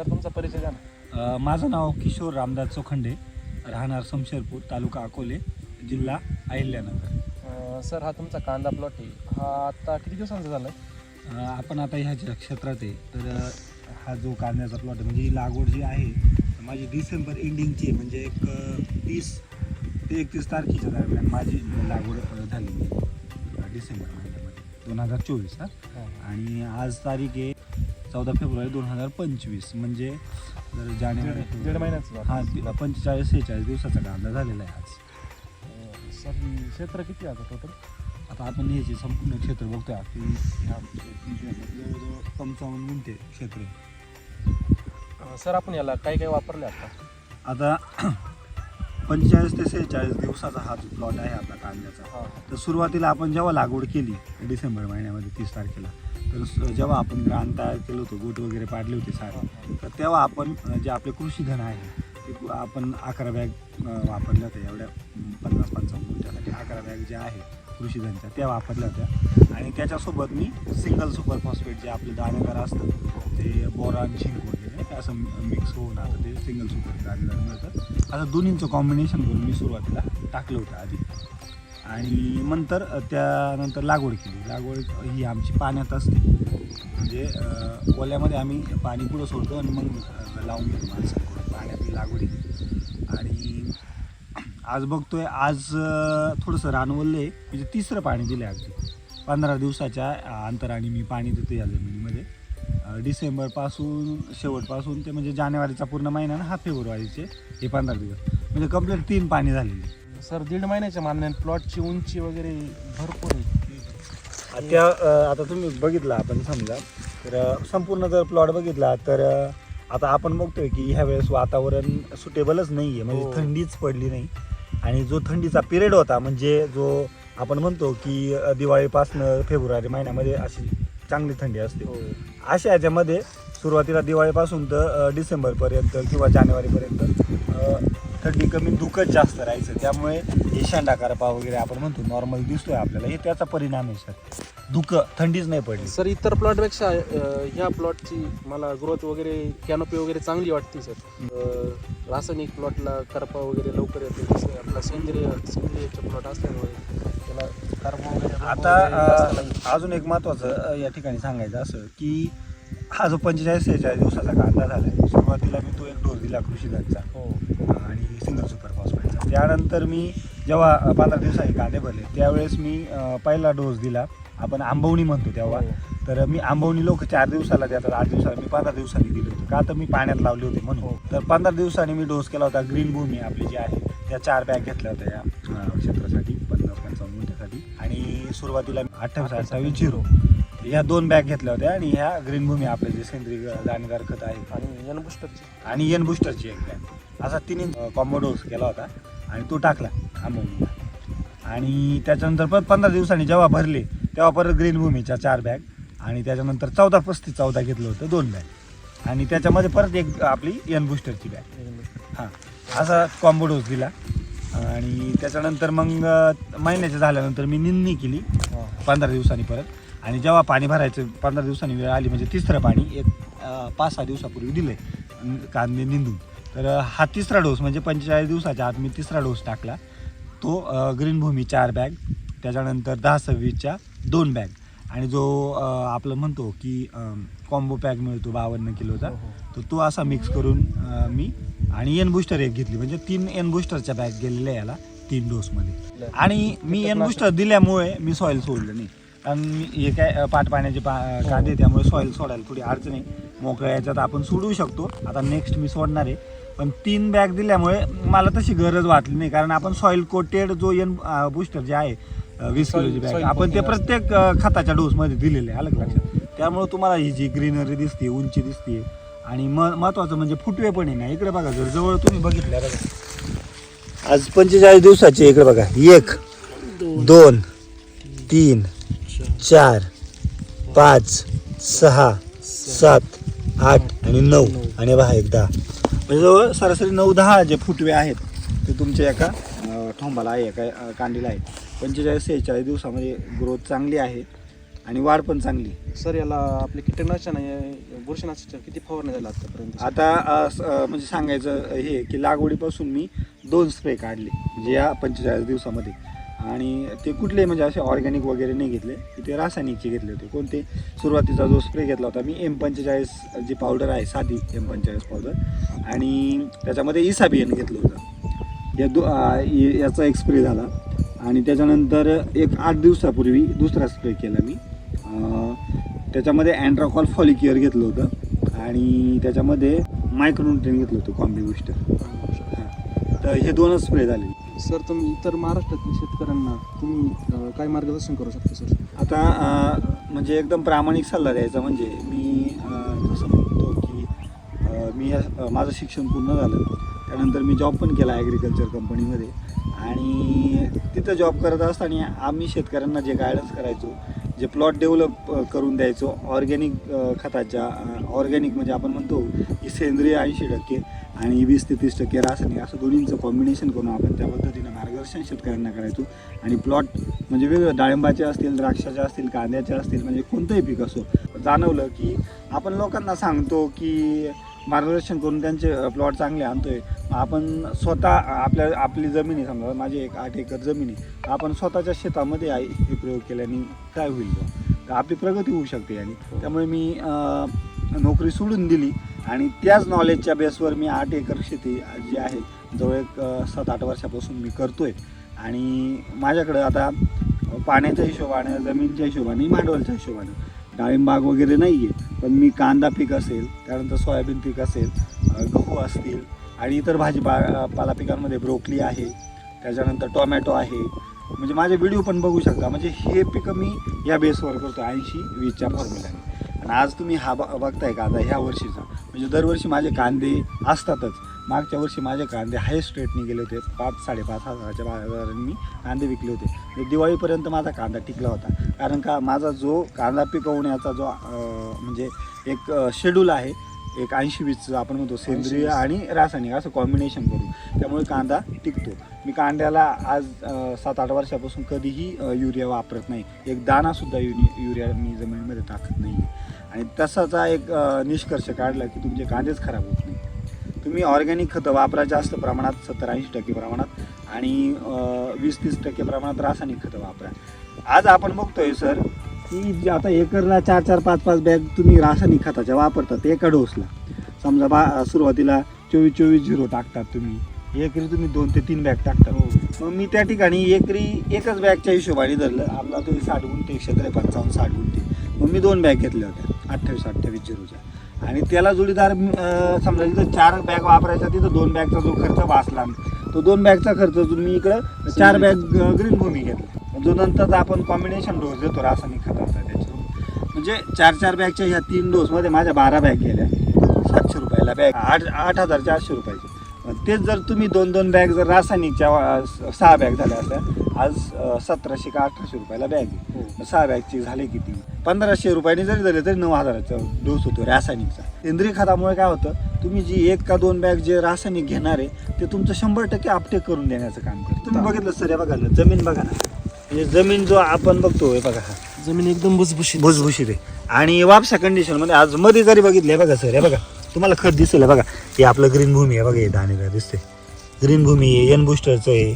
Sir तुमचा परिचय द्या ना. अ, माझं नाव किशोर रामदास चोखंडे राहणार शमशेरपूर तालुका अकोले जिल्हा अहिल्यानगर. अं, सर हा तुमचा कांदा प्लॉट आहे. हा आता किती दिवसांचा झाला आहे अ, आपण आता ह्या ज्या क्षेत्रात आहे तर अ, हा जो कांद्याचा प्लॉट आहे म्हणजे ही लागवड जी आहे माझी डिसेंबर एंडिंगची आहे म्हणजे एक अ, तीस ते एकतीस तारखेच्या दरम्यान माझी लागवड अ, झालेली आहे. अ, डिसेंबर महिन्यामध्ये दोन हजार चोवीस हा. आणि आज तारीख आहे चौदा फेब्रुवारी दोन हजार पंचवीस म्हणजे जर जानेवारी दीड- दीड महिन्याचं झालं. हा दि- पंचेचाळीस सेहेचाळीस दिवसाचा कांदा झालेला आहे आज. अं, सर क्षेत्र किती आहे आता टोटल आता आपण हे जे संपूर्ण क्षेत्र बघतोय ह्या जवळजवळ पंचावन्न गुंठे क्षेत्र. आहे. सर आपण याला काय काय वापरले आता? आता पंचेचाळीस ते सेहेचाळीस दिवसाचा हा जो प्लॉट आहे आपला कांद्याचा हा. तर सुरुवातीला आपण जेव्हा लागवड केली डिसेंबर महिन्यामध्ये तीस तारखेला तर जेव्हा आपण रान तयार केलं होतं गोट वगैरे पाडले होते सारे तर तेव्हा आपण जे आपले कृषीधन आहे ते आपण अकरा बॅग वापरल्या होत्या एवढ्या पन्नास पंचावन्न गुंठ्यासाठी अकरा बॅग ज्या आहे कृषीधनच्या त्या वापरल्या होत्या. आणि त्याच्यासोबत मी सिंगल सुपर फॉस्फेट जे आपले दाणेदार असतं ते बोरान झिंक वगैरे असं मिक्स होऊन आता ते सिंगल सुपर दाणेदार मिळतं आता दोन्हींचं कॉम्बिनेशन करून मी सुरुवातीला टाकलं होतं आधी. आणि नंतर त्यानंतर लागवड केली. लागवड ही आमची पाण्यात असते. म्हणजे ओल्यामध्ये आम्ही पाणी पुढं सोडतो आणि मग लावून घेतो माणसांकडून पाण्यातली लागवड आणि आज बघतोय आज थोडंसं रानवलं आहे म्हणजे तिसरं पाणी दिलं आहे अगदी. पंधरा दिवसाच्या अंतराने मी पाणी देतो या जमिनीमध्ये. डिसेंबरपासून शेवटपासून ते म्हणजे जानेवारीचा पूर्ण महिना ना हा फेब्रुवारीचे हे पंधरा दिवस. म्हणजे कंप्लीट तीन पाणी झालेली. सर दीड महिन्याच्या मानण्याने प्लॉटची उंची वगैरे भरपूर आहे. त्या अ, आता तुम्ही बघितला आपण समजा. तर अ, संपूर्ण जर प्लॉट बघितला तर अ, आता आपण बघतोय की ह्या वेळेस वातावरण सुटेबलच नाही आहे म्हणजे हो. थंडीच पडली नाही. आणि जो थंडीचा पिरियड होता म्हणजे जो आपण म्हणतो की अ, दिवाळीपासनं फेब्रुवारी महिन्यामध्ये अशी चांगली थंडी असते. हो. अशा याच्यामध्ये सुरुवातीला दिवाळीपासून तर अ, डिसेंबरपर्यंत किंवा जानेवारीपर्यंत अ, थंडी कमी धुकच जास्त राहायचं. त्यामुळे हे शेंडा करपा वगैरे आपण म्हणतो नॉर्मल दिसतोय आपल्याला. हे त्याचा परिणाम आहे सर धुकं थंडीच नाही पडली. सर इतर प्लॉटपेक्षा अं, ह्या प्लॉटची मला ग्रोथ वगैरे कॅनोपी वगैरे चांगली वाटते सर अं, रासायनिक प्लॉटला करपा वगैरे लवकर येते जसं आपला सेंद्रिय सेंद्रियचे प्लॉट असल्यामुळे त्याला करपा वगैरे रोग आता वगैरे जास्त अ, लागत. अजून एक महत्त्वाचं अ, या ठिकाणी सांगायचं असं की हा जो पंचेचाळीस सेहेचाळीस दिवसाचा कांदा झाला आहे सुरुवातीला मी तो एक डोस दिला कृषीधनचा हो. आणि सिंगल सुपर फॉस्फेटचा त्यानंतर मी जेव्हा पंधरा दिवसांनी कांदे भरले त्यावेळेस मी पहिला डोस दिला. आपण आंबवणी म्हणतो तेव्हा. हो. तर मी आंबवणी लोक चार दिवसाला देतात आठ दिवसाला. मी पंधरा दिवसांनी दिले होते. का तर मी पाण्यात लावले होते म्हणून. हो. तर पंधरा दिवसांनी मी डोस केला होता ग्रीन भूमी आपली जी आहे त्या चार बॅग घेतल्या होत्या या क्षेत्रासाठी पन्नास पंचावन्न गुंठ्यासाठी आणि सुरुवातीला अठ्ठावीस अठ्ठावीस झिरो. ह्या दोन बॅग घेतल्या होत्या आणि ह्या ग्रीन भूमी आपले जे सेंद्रिय दाणेदार खत आहे. आणि यन बुस्टरची आणि एन बुस्टरची एक बॅग असा तिन्ही कॉम्बो डोस केला होता आणि तो टाकला आंबवणीला आणि त्याच्यानंतर परत पंधरा दिवसांनी जेव्हा भरले तेव्हा परत ग्रीन भूमीच्या चार बॅग आणि त्याच्यानंतर चौदा पस्तीस चौदा घेतलं होतं दोन बॅग आणि त्याच्यामध्ये परत एक आपली एन बुस्टरची बॅग हां असा कॉम्बो डोस दिला. आणि त्याच्यानंतर मग महिन्याच्या झाल्यानंतर मी निंदणी केली पंधरा दिवसांनी परत. आणि जेव्हा पाणी भरायचं पंधरा दिवसांनी वेळ आली म्हणजे तिसरं पाणी एक पाच सहा दिवसापूर्वी दिले कांदे निंदून. तर हा तिसरा डोस म्हणजे पंचेचाळीस दिवसाच्या आत मी तिसरा डोस टाकला. तो ग्रीन भूमी चार बॅग त्याच्यानंतर दहा सव्वीसच्या दोन बॅग. आणि जो आपलं म्हणतो की कॉम्बो पॅक मिळतो बावन्न किलोचा तर तो असा मिक्स करून मी आणि एन बुस्टर एक घेतली. म्हणजे तीन एन बुस्टरच्या बॅग गेलेल्या याला तीन डोसमध्ये. आणि मी एन बुस्टर दिल्यामुळे मी सॉईल सोडलं नाही. कारण मी हे काय पाट पाण्याचे पा कांदे त्यामुळे सॉईल सोडायला थोडी अडचण आहे. मोकळ्या याच्यात आपण सोडू शकतो. आता नेक्स्ट मी सोडणार आहे. पण तीन बॅग दिल्यामुळे मला तशी गरज वाटली नाही. कारण आपण सॉईल कोटेड जो एन बुस्टर जे आहे वीस किलोची बॅग आपण ते प्रत्येक खताच्या डोसमध्ये दिलेले आहे अलग लक्षात. त्यामुळे तुम्हाला ही जी ग्रीनरी दिसते उंची दिसते आणि म महत्वाचं म्हणजे फुटवे पण आहे ना. इकडे बघा जर जवळ तुम्ही बघितल्या बघा. आज पंचेचाळीस दिवसाचे इकडे बघा. एक दोन तीन चार पाच सहा सात आठ आणि नऊ. आणि बघा एक दहा जवळ सरासरी नऊ दहा जे फुटवे आहेत ते तुमच्या एका ठोंबाला आहे एका कांडीला आहे पंचेचाळीस सेहेचाळीस दिवसामध्ये ग्रोथ चांगली आहे आणि वाढ पण चांगली. सर याला आपले कीटकनाशक नाही बुरशीनाशक किती फवारणी झाला आतापर्यंत? आता म्हणजे सांगायचं हे की लागवडीपासून मी दोन स्प्रे काढले म्हणजे या पंचेचाळीस दिवसामध्ये. आणि ते कुठले म्हणजे असे ऑर्गॅनिक वगैरे नाही घेतले. ते रासायनिकचे घेतले होते. कोणते? सुरुवातीचा जो स्प्रे घेतला होता मी एम पंचेचाळीस जी पावडर आहे साधी एम पंचेचाळीस पावडर आणि त्याच्यामध्ये इसाबियन घेतलं होतं. या दो याचा एक स्प्रे झाला. आणि त्याच्यानंतर एक आठ दिवसापूर्वी दुसरा स्प्रे केला मी. त्याच्यामध्ये अँड्राकॉल फॉलिक्युअर घेतलं होतं. आणि त्याच्यामध्ये मायक्रोन्युट्रेन घेतलं होतं कॉम्बी बुस्टर तर हे दोनच स्प्रे झाले सर तुम्ही इतर महाराष्ट्रातील शेतकऱ्यांना तुम्ही काय मार्गदर्शन करू शकता सर? आता म्हणजे एकदम प्रामाणिक सल्ला द्यायचा म्हणजे मी जसं म्हणतो की मी माझं शिक्षण पूर्ण झालं. त्यानंतर मी जॉब पण केला ॲग्रिकल्चर कंपनीमध्ये आणि तिथं जॉब करत असताना आम्ही शेतकऱ्यांना जे गायडन्स करायचो जे प्लॉट डेव्हलप करून द्यायचो ऑर्गॅनिक खताच्या ऑर्गॅनिक म्हणजे आपण म्हणतो की सेंद्रिय ऐंशी टक्के आणि वीस ते तीस टक्के रासायनिक असं दोन्हींचं कॉम्बिनेशन करून आपण त्या पद्धतीनं मार्गदर्शन शेतकऱ्यांना करायचो. आणि प्लॉट म्हणजे वेगवेगळ्या डाळिंबाचे असतील द्राक्षाचे असतील कांद्याचे असतील म्हणजे कोणतंही पीक असो जाणवलं की आपण लोकांना सांगतो की मार्गदर्शन करून त्यांचे प्लॉट चांगले आणतोय. मग आपण स्वतः आपल्या आपली जमीन आहे समजा माझी एक आठ एकर जमीन आहे. आपण स्वतःच्या शेतामध्ये आहे हे प्रयोग केल्याने काय होईल? तर आपली प्रगती होऊ शकते. आणि त्यामुळे मी नोकरी सोडून दिली आणि त्याच नॉलेजच्या बेसवर मी आठ एकर शेती जी आहे जवळ एक सात आठ वर्षापासून मी करतोय. आणि माझ्याकडं आता पाण्याच्या हिशोबाने जमीनच्या हिशोबाने भांडवलच्या हिशोबाने डाळिंबाग वगैरे नाही आहे पण मी कांदा पीक असेल त्यानंतर सोयाबीन पीक असेल गहू असतील आणि इतर भाजीपा पाला पिकांमध्ये ब्रोकली आहे त्याच्यानंतर टोमॅटो आहे. म्हणजे माझे व्हिडिओ पण बघू शकता. म्हणजे हे पिकं मी या बेसवर करतो ऐंशी वीसच्या फॉर्म्युल्याने आणि आज तुम्ही हा ब- बघताय आता ह्या वर्षीचा? म्हणजे दरवर्षी माझे कांदे असतातच. मागच्या वर्षी माझे कांदे हायस्ट रेटने गेले होते. पाच साडेपाच हजाराच्या बाजाराने मी कांदे विकले होते. दिवाळीपर्यंत माझा कांदा टिकला होता. कारण का माझा जो कांदा पिकवण्याचा जो म्हणजे एक शेड्यूल आहे एक ऐंशी वीसचं आपण म्हणतो सेंद्रिय आणि रासायनिक असं कॉम्बिनेशन करून त्यामुळे कांदा टिकतो. मी कांद्याला आज सात आठ वर्षापासून कधीही युरिया वापरत नाही. एक दाणासुद्धा युरि युरिया मी जमिनीमध्ये टाकत नाही. आणि तसाचा एक निष्कर्ष काढला की तुमचे कांदेच खराब होत तुम्ही ऑर्गॅनिक खतं वापरा जास्त प्रमाणात सत्तर ऐंशी टक्के प्रमाणात आणि वीस तीस टक्के प्रमाणात रासायनिक खतं वापरा. आज आपण बघतोय सर की जे आता एकरला चार चार पाच पाच बॅग तुम्ही रासायनिक खताच्या वापरतात एका डोसला. समजा बा सुरुवातीला चोवीस चोवीस झिरो टाकतात तुम्ही. एकरी तुम्ही दोन ते तीन बॅग टाकतात मग मी त्या ठिकाणी एकरी एकच बॅगच्या हिशोबाने धरलं. आपला तो साठ गुंठे क्षेत्र आहे पंचावन्न साठ गुंठे. मग मी दोन बॅग घेतल्या होत्या अठ्ठावीस अठ्ठावीस झिरोच्या. आणि त्याला जोडीदार समजा जिथं चार बॅग वापरायचा तिथं दोन बॅगचा जो खर्च वाचला. तो दोन बॅगचा खर्च तुम्ही इकडं चार बॅग ग्रीन भूमी घेतला. जो नंतर आपण कॉम्बिनेशन डोस देतो रासायनिक खताचा त्याच्यावर. म्हणजे चार चार बॅगच्या ह्या तीन डोसमध्ये माझ्या बारा बॅग गेल्या. सातशे रुपयाला बॅग. आठ आठ हजार चारशे रुपयाचे. तेच जर तुम्ही दोन दोन बॅग जर रासायनिकच्या सहा बॅग झाल्या असत्या आज सतराशे का अठराशे रुपयाला बॅग मग सहा बॅगचे झाले किती? पंधराशे रुपयाने जरी झाले तरी नऊ हजाराचा डोस होतो रासायनिकचा. सेंद्रिय खतामुळे काय होतं तुम्ही जी एक का दोन बॅग जे रासायनिक घेणार आहे ते तुमचं शंभर टक्के अपटेक करून देण्याचं काम करतं. तुम्ही बघितलं सर हे बघा ना जमीन बघा ना. म्हणजे जमीन जो आपण बघतो हे बघा हा. जमीन एकदम भुसभुशीत. भुसभुशीत आहे. आणि वापसा कंडिशनमध्ये आज मध्ये जरी बघितलं हे बघा सर हे बघा. तुम्हाला खत दिसेल बघा. हे आपलं ग्रीन भूमी आहे बघा हे दाणेदार दिसते ग्रीन भूमी आहे एन बुस्टरचं आहे.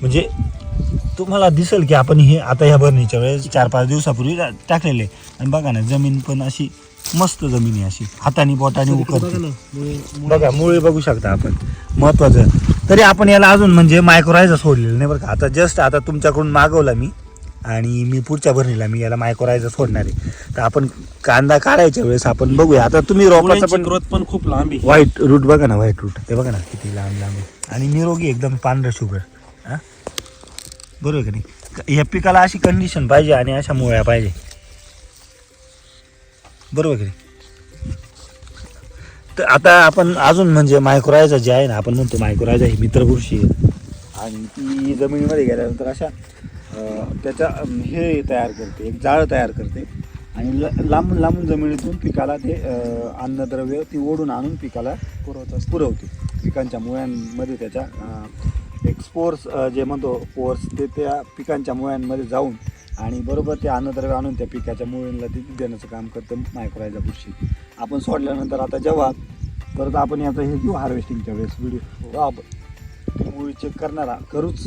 म्हणजे तुम्हाला दिसेल की आपण हे आता ह्या भरणीच्या वेळेस चार पाच दिवसापूर्वी टाकलेले. आणि बघा ना जमीन पण अशी मस्त जमीन आहे अशी. हाताने बोटाने उकरते. मुळे- बघा मुळे बघू शकता आपण. महत्वाचं. तरी आपण याला अजून म्हणजे मायक्रोरायझर सोडलेलं नाही बरं का? आता जस्ट आता तुमच्याकडून मागवला मी आणि मी पुढच्या भरणीला मी याला मायक्रोरायझर सोडणार आहे. तर आपण कांदा काढायच्या वेळेस आपण बघूया. आता तुम्ही रोपाचं पण ग्रोथ पण खूप लांब व्हाईट रूट बघा ना व्हाईट रूट ते बघा ना किती लांब लांब आहे. आणि निरोगी एकदम पांढरं शुगर. हां? बरोबर आहे का नाही? या पिकाला अशी कंडिशन पाहिजे आणि अशा मुळ्या पाहिजे. बरोबर का नाही? तर आता आपण अजून म्हणजे मायक्रोरायझर जे आहे ना आपण म्हणतो मायक्रोरायझर ही मित्रपुरुषी आहे. आणि ती जमिनीमध्ये गेल्यानंतर अशा त्याचा त्याच्या हे तयार करते एक जाळं तयार करते. आणि ल- लांबून लांबून जमिनीतून पिकाला ते अन्नद्रव्य ती ओढून आणून पिकाला पुरवत पुरवते. पिकांच्या मुळ्यांमध्ये त्याच्या एक्सपोर्स एक स्पोर्स जे म्हणतो पोर्स ते त्या पिकांच्या मुळ्यांमध्ये जाऊन आणि बरोबर ते अन्नद्रव्य आणून त्या पिकाच्या मुळींना ते देण्याचं काम करतं मायक्रोरायझा बुरशी. आपण सोडल्यानंतर आता जेव्हा परत आपण याचं हे घेऊ हार्वेस्टिंगच्या वेळेस व्हिडिओ आपण मुळी चेक करणारा करूच.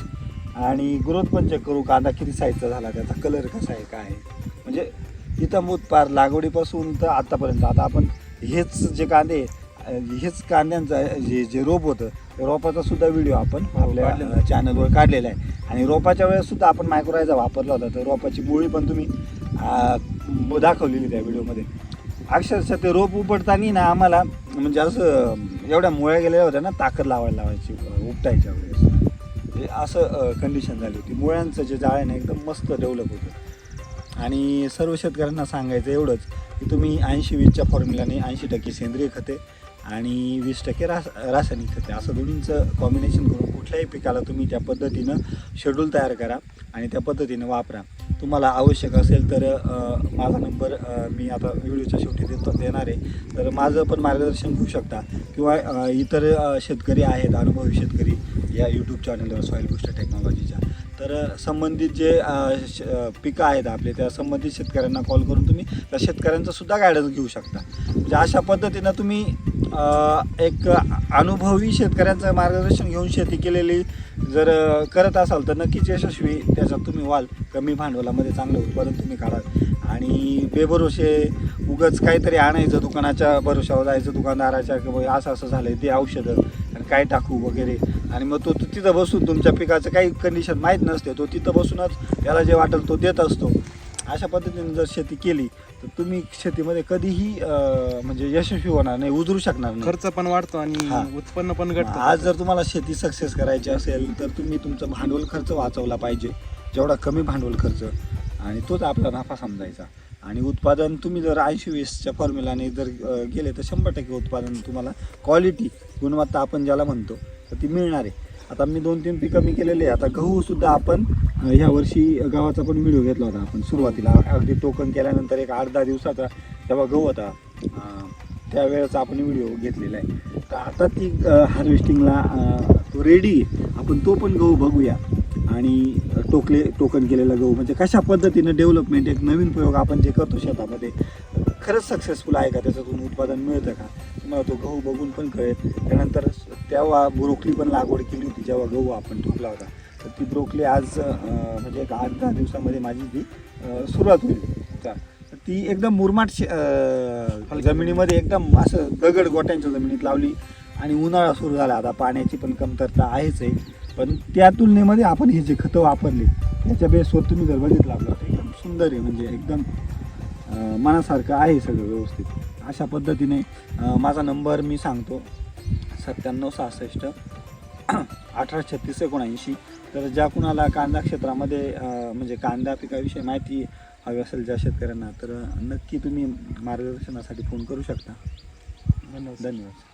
आणि ग्रोथ पण चेक करू. कांदा किती साईजचा झाला त्याचा कलर कसा आहे काय आहे. म्हणजे इथं मूत पार लागवडीपासून तर आतापर्यंत. आता आपण हेच जे कांदे हेच कांद्यांचं जे जे रोप होतं रोपाचा सुद्धा व्हिडिओ आपण आपल्या काढलेला आहे. चॅनलवर काढलेला आहे. आणि रोपाच्या वेळेस सुद्धा आपण मायक्रोरायझा वापरला होता. तर रोपाची मुळी पण तुम्ही दाखवलेली त्या व्हिडिओमध्ये अक्षरशः ते रोप उपटताना ना आम्हाला म्हणजे असं एवढ्या मुळ्या गेलेल्या होत्या ना ताकद लावायला लावायची उपटायच्या वेळेस. असं कंडिशन झाली होती. मुळ्यांचं जे जाळ आहे ना एकदम मस्त डेव्हलप होतं. आणि सर्व शेतकऱ्यांना सांगायचं एवढंच की तुम्ही ऐंशी वीसच्या फॉर्म्युलाने ऐंशी टक्के सेंद्रिय खते आणि वीस टक्के रास रासायनिक खते. असं दोन्हींचं कॉम्बिनेशन करून कुठल्याही पिकाला तुम्ही त्या पद्धतीनं शेड्यूल तयार करा आणि त्या पद्धतीनं वापरा. तुम्हाला आवश्यक असेल तर माझा नंबर मी आता व्हिडिओच्या शेवटी देतो देणार आहे. तर माझं पण मार्गदर्शन घेऊ शकता. किंवा इतर शेतकरी आहेत अनुभवी शेतकरी या यूट्यूब चॅनलवर सॉईल गोष्ट टेक्नॉलॉजीच्या तर संबंधित जे श- पिकं आहेत आपले त्या संबंधित शेतकऱ्यांना कॉल करून तुम्ही त्या शेतकऱ्यांचं सुद्धा गायडन्स घेऊ शकता. म्हणजे अशा पद्धतीनं तुम्ही एक अनुभवी शेतकऱ्यांचं मार्गदर्शन घेऊन शेती केलेली जर करत असाल तर नक्कीच यशस्वी त्याच्यात तुम्ही व्हाल कमी भांडवलामध्ये चांगलं उत्पादन तुम्ही काढाल आणि बेभरोसे उगच काहीतरी आणायचं दुकानाच्या भरोशावर जायचं दुकानदाराच्या किंवा असं असं झालंय ते औषधं आणि काय टाकू वगैरे. आणि मग तो तो तिथं बसून तुमच्या पिकाचं काही कंडिशन माहीत नसते तो तिथं बसूनच त्याला जे वाटेल तो देत असतो. अशा पद्धतीने जर शेती केली तर तुम्ही शेतीमध्ये कधीही अं, म्हणजे यशस्वी होणार नाही उजरू शकणार नाही. खर्च पण वाढतो आणि. उत्पन्न पण घटतं. आज जर तुम्हाला शेती सक्सेस करायची असेल तर तुम्ही तुमचं भांडवल खर्च वाचवला पाहिजे. जेवढा कमी भांडवल खर्च आणि तोच आपला नफा समजायचा. आणि उत्पादन तुम्ही जर ऐंशी वीसच्या फॉर्म्युलाने जर अं, गेले तर शंभर टक्के उत्पादन तुम्हाला क्वालिटी गुणवत्ता आपण ज्याला म्हणतो तर ती मिळणार आहे. आता मी दोन तीन पिकं मी केलेले आहे आता गहू सुद्धा आपण ह्या वर्षी गव्हाचा पण व्हिडिओ घेतला होता आपण सुरुवातीला. अगदी टोकन केल्यानंतर एक आठ दहा दिवसाचा तेव्हा गहू होता त्यावेळेचा आपण व्हिडिओ घेतलेला आहे. तर आता ती हार्वेस्टिंगला तो रेडी आपण तो पण गहू बघूया. आणि टोकले टोकन केलेला गहू. म्हणजे कशा पद्धतीनं डेव्हलपमेंट एक नवीन प्रयोग आपण जे करतो शेतामध्ये खरंच सक्सेसफुल आहे का? त्याच्यातून उत्पादन मिळतं का? तुम्हाला तो गहू बघून पण कळेल. त्यानंतर तेव्हा ब्रोकली पण लागवड केली होती जेव्हा गहू आपण ठोकला होता. तर ती ब्रोकली आज म्हणजे एक आठ दहा दिवसामध्ये माझी ती सुरुवात होईल. तर ती एकदम मुरमाट जमिनीमध्ये एकदम असं दगड गोट्यांच्या जमिनीत लावली आणि उन्हाळा सुरू झाला. आता पाण्याची पण कमतरता आहेच आहे. पण त्या तुलनेमध्ये आपण हे जे खतं वापरली त्याच्या बेसवर तुम्ही जर बघितलं आपलं तर एकदम सुंदर आहे. म्हणजे एकदम मनासारखं आहे सगळं व्यवस्थित. अशा पद्धतीने माझा नंबर मी सांगतो. सत्त्याण्णव सहासष्ट अठरा छत्तीस एकोणऐंशी. तर ज्या कुणाला कांदा क्षेत्रामध्ये म्हणजे कांदा पिकाविषयी माहिती हवी असेल ज्या शेतकऱ्यांना तर नक्की तुम्ही मार्गदर्शनासाठी फोन करू शकता. धन्यवाद. धन्यवाद.